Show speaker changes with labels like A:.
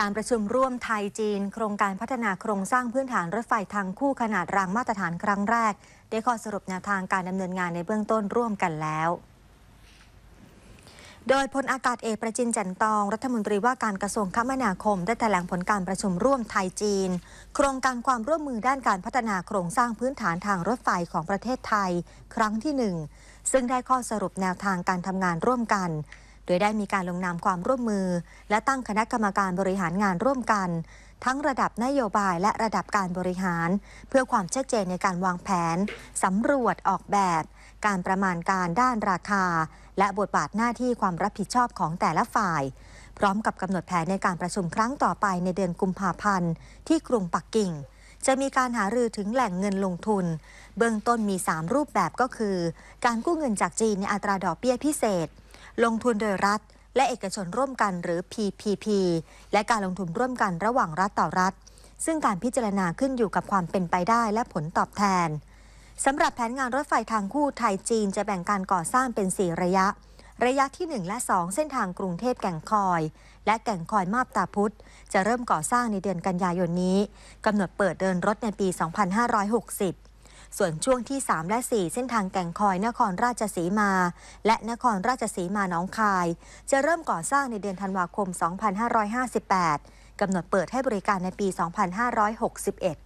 A: การประชุมร่วมไทยจีน โครงการพัฒนาโครงสร้างพื้นฐานรถไฟทางคู่ขนาดรางมาตรฐานครั้งแรก ได้ข้อสรุปแนวทางการดำเนินงานในเบื้องต้นร่วมกันแล้ว โดยพลอากาศเอกประจินจันตอง รัฐมนตรีว่าการกระทรวงคมนาคม ได้แถลงผลการประชุมร่วมไทยจีน โครงการความร่วมมือด้านการพัฒนาโครงสร้างพื้นฐานทางรถไฟของประเทศไทย ครั้งที่หนึ่งซึ่งได้ข้อสรุปแนวทางการทำงานร่วมกัน โดยได้มีการลงนามความร่วมมือ และตั้งคณะกรรมการบริหารงานร่วมกัน ทั้งระดับนโยบายและระดับการบริหาร เพื่อความชัดเจนในการวางแผนสำรวจออกแบบ การประมาณการด้านราคา และบทบาทหน้าที่ความรับผิดชอบของแต่ละฝ่าย พร้อมกับกำหนดแผนในการประชุมครั้งต่อไปในเดือนกุมภาพันธ์ที่กรุงปักกิ่งจะมีการหารือถึงแหล่งเงินลงทุน เบื้องต้นมี 3 รูปแบบก็คือ การกู้เงินจากจีนในอัตราดอกเบี้ยพิเศษ ลงทุนโดยรัฐ และเอกชนร่วมกันหรือ PPP และการลงทุนร่วมกันระหว่างรัฐต่อรัฐ ซึ่งการพิจารณาขึ้นอยู่กับความเป็นไปได้และผลตอบแทนสำหรับแผนงานรถไฟทางคู่ไทยจีนจะแบ่งการก่อสร้างเป็น 4 ระยะ ระยะที่ 1 และ 2 เส้นทางกรุงเทพแก่งคอย และแก่งคอยมาบตาพุธจะเริ่มก่อสร้างในเดือนกันยายนนี้กำหนดเปิดเดินรถในปี 2560 ส่วนช่วงที่ 3 และ 4 เส้นทางแก่งคอยนครราชสีมา และนครราชสีมาหนองคาย จะเริ่มก่อสร้างในเดือนธันวาคม 2558 กำหนดเปิดให้บริการในปี 2561